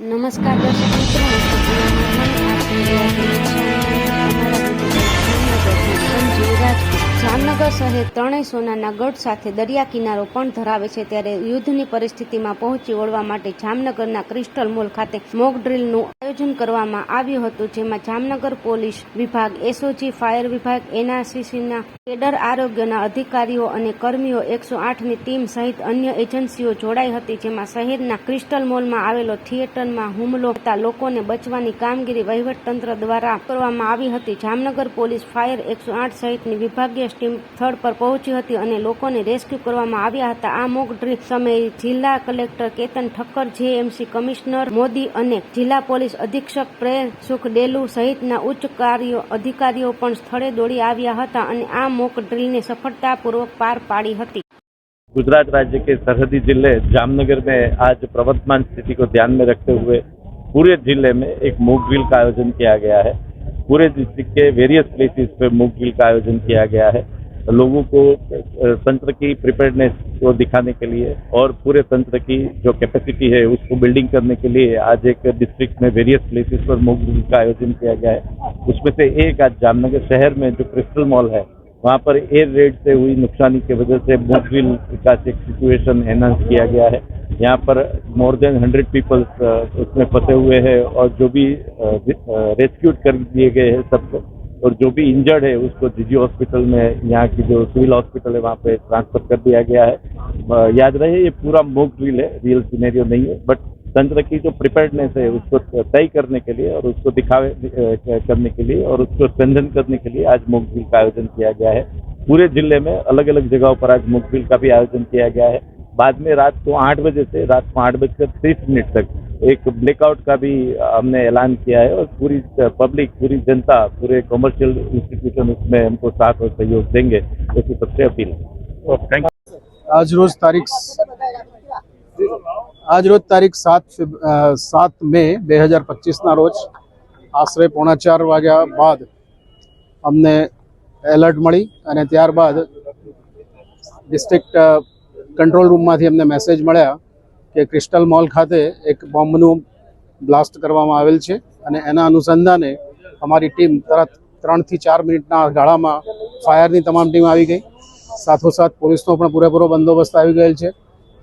નમસ્કાર દર્શક મિત્રો હું જામનગર શહેર ત્રણેય સોનાના ગઢ સાથે દરિયા કિનારો પણ ધરાવે છે ત્યારે યુદ્ધની પરિસ્થિતિમાં પહોંચી વળવા માટે જામનગરના ક્રિસ્ટલ મોલ ખાતે મોક ડ્રીલનું આયોજન કરવામાં આવ્યું હતું, જેમાં જામનગર પોલીસ વિભાગ, એસઓજી, ફાયર વિભાગ, એનઆરસીસીના કેડર આરોગ્યના અધિકારીઓ અને કર્મીઓ એકસો આઠની ટીમ સહિત અન્ય એજન્સીઓ જોડાઈ હતી, જેમાં શહેરના ક્રિસ્ટલ મોલમાં આવેલો થિયેટરમાં હુમલો થતા લોકોને બચવાની કામગીરી વહીવટતંત્ર દ્વારા કરવામાં આવી હતી. જામનગર પોલીસ ફાયર એકસો આઠ સહિતની વિભાગીય ટીમ સ્થળ પર પહોંચી હતી અને લોકોને રેસ્ક્યુ કરવામાં આવ્યા હતા આ મોક ડ્રીલ સમયે જિલ્લા collector Ketan Thakkar JMC commissioner Modi અને જિલ્લા પોલીસ અધિક્ષક પ્રેમ સુખ ડેલુ સહિતના ઉચ્ચ કાર્યો અધિકારીઓ પણ સ્થળે દોડી આવ્યા હતા અને આ મોક ડ્રીલને સફળતાપૂર્વક પાર પાડી હતી गुजरात राज्य के सरहदी जिले जामनगर में आज प्रवर्तमान स्थिति को ध्यान में रखते हुए पूरे जिले में एक मूक ड्रिल का आयोजन किया गया है पूरे डिस्ट्रिक्ट के वेरियस प्लेसेस पे मूक ड्रिल का आयोजन किया गया है। लोगों को तंत्र की प्रिपेयर्डनेस को दिखाने के लिए और पूरे तंत्र की जो कैपेसिटी है, उसको बिल्डिंग करने के लिए आज एक डिस्ट्रिक्ट में वेरियस प्लेसेस पर मूक ड्रिल का आयोजन किया गया है। उसमें से एक आज जामनगर शहर में जो क्रिस्टल मॉल है, वहाँ पर एयर रेड से हुई नुकसानी की वजह से मोकविल का एक सिचुएशन एनहांस किया गया है। यहाँ पर मोर देन हंड्रेड पीपल्स उसमें फंसे हुए हैं और जो भी रेस्क्यूड कर दिए गए हैं सबको। और जो भी इंजर्ड है, उसको जीजी हॉस्पिटल में, यहाँ की जो सिविल हॉस्पिटल है, वहाँ पे ट्रांसफ़र कर दिया गया है। याद रहे, ये पूरा मोक ड्रिल है रियल सिनेरियो नहीं है बट तंत्र की जो प्रिपेयर्डनेस है, उसको तय करने के लिए और उसको दिखावे करने के लिए और उसको स्ट्रेंथन करने के लिए आज मोक ड्रिल का आयोजन किया गया है। पूरे ज़िले में अलग अलग जगहों पर आज मोक ड्रिल का भी आयोजन किया गया है। बाद में रात को आठ बजे से रात को आठ बजकर तीस मिनट तक एक ब्लैकआउट का भी हमने ऐलान किया है और पूरी पब्लिक पूरी जनता पूरे कमर्शियल इंस्टीट्यूशन उसमें हमको साथ और सहयोग देंगे ऐसी सबसे अपील है थैंक આજ રોજ તારીખ આજ રોજ તારીખ સાત ફેબ- અ, સાત મે બે હજાર પચીસના રોજ આશરે પોણા ચાર વાગ્યા બાદ અમને એલર્ટ મળી અને ત્યારબાદ ડિસ્ટ્રિક્ટ કંટ્રોલ રૂમમાંથી અમને મેસેજ મળ્યા કે ક્રિસ્ટલ મોલ ખાતે એક બોમ્બનું બ્લાસ્ટ કરવામાં આવેલ છે અને એના અનુસંધાને અમારી ટીમ તરત ત્રણથી ચાર મિનિટના ગાળામાં ફાયરની તમામ ટીમ આવી ગઈ. સાથોસાથ પોલીસનો પણ પૂરેપૂરો બંદોબસ્ત આવી ગયેલ છે.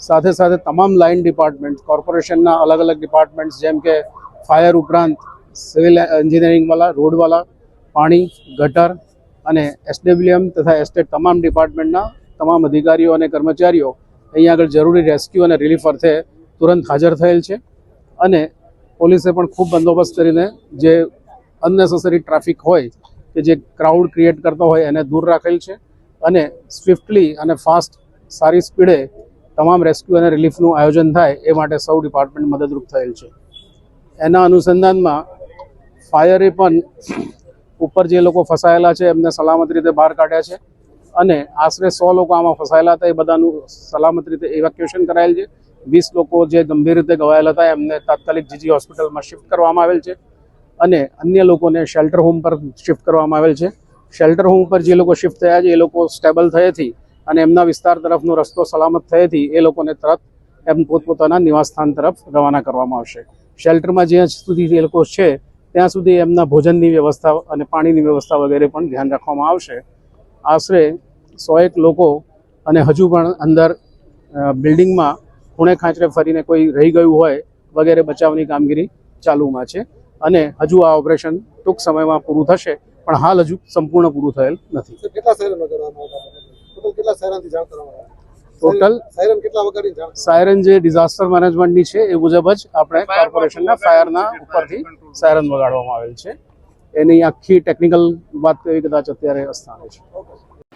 સાથે સાથે તમામ લાઇન ડિપાર્ટમેન્ટ કોર્પોરેશનના અલગ અલગ ડિપાર્ટમેન્ટ્સ જેમ કે ફાયર ઉપરાંત સિવિલ એન્જિનિયરિંગવાળા રોડવાળા પાણી, ગટર અને એસડબ્લ્યુએમ તથા એસ્ટેટ તમામ ડિપાર્ટમેન્ટના તમામ અધિકારીઓ અને કર્મચારીઓ અહીંયા આગળ જરૂરી રેસ્ક્યુ અને રિલીફ અર્થે તુરંત હાજર થયેલ છે. અને પોલીસે પણ ખૂબ બંદોબસ્ત કરીને જે અનનેસેસરી ટ્રાફિક હોય કે જે ક્રાઉડ ક્રિએટ કરતો હોય એને દૂર રાખેલ છે અને સ્વિફ્ટલી અને ફાસ્ટ સારી સ્પીડે તમામ રેસ્ક્યુ અને રિલીફનું આયોજન થાય એ માટે સૌ ડિપાર્ટમેન્ટ મદદરૂપ થયેલ છે. એના અનુસંધાનમાં ફાયરે પણ ઉપર જે લોકો ફસાયેલા છે એમને સલામત રીતે બહાર કાઢ્યા છે. અને આશરે સો લોકો આમાં ફસાયેલા હતા, એ બધાનું સલામત રીતે ઇવેક્યુએશન કરાયેલ છે. વીસ લોકો જે ગંભીર રીતે ઘવાયેલા હતા, એમને તાત્કાલિક જીજી હોસ્પિટલમાં શિફ્ટ કરવામાં આવેલ છે અને અન્ય લોકોને શેલ્ટર હોમ પર શિફ્ટ કરવામાં આવેલ છે. શેલ્ટર હોમ પર જે લોકો શિફ્ટ થયા છે, એ લોકો સ્ટેબલ થયેથી અને એમના વિસ્તાર તરફનો રસ્તો સલામત થયેથી એ લોકોને તરત એમ પોતપોતાના નિવાસસ્થાન તરફ રવાના કરવામાં આવશે. શેલ્ટરમાં જ્યાં સુધી એ લોકો છે, ત્યાં સુધી એમના ભોજનની વ્યવસ્થા અને પાણીની વ્યવસ્થા વગેરે પણ ધ્યાન રાખવામાં આવશે. આશરે સો એક લોકો અને હજુ પણ અંદર બિલ્ડિંગમાં ખૂણે ખાંચરે ફરીને કોઈ રહી ગયું હોય વગેરે બચાવની કામગીરી ચાલુમાં છે. અને હજુ આ ઓપરેશન ટૂંક સમયમાં પૂરું થશે પણ હાલ હજુ સંપૂર્ણ પૂરું થયેલ નથી. ટોટલ સાયરન જે ડિઝાસ્ટર મેનેજમેન્ટની છે એ મુજબ જ આપણે કોર્પોરેશનના ફાયરના ઉપરથી સાયરન વગાડવામાં આવેલ છે. એની આખી ટેકનિકલ વાત એવી કદાચ અત્યારે અસ્થાને છે.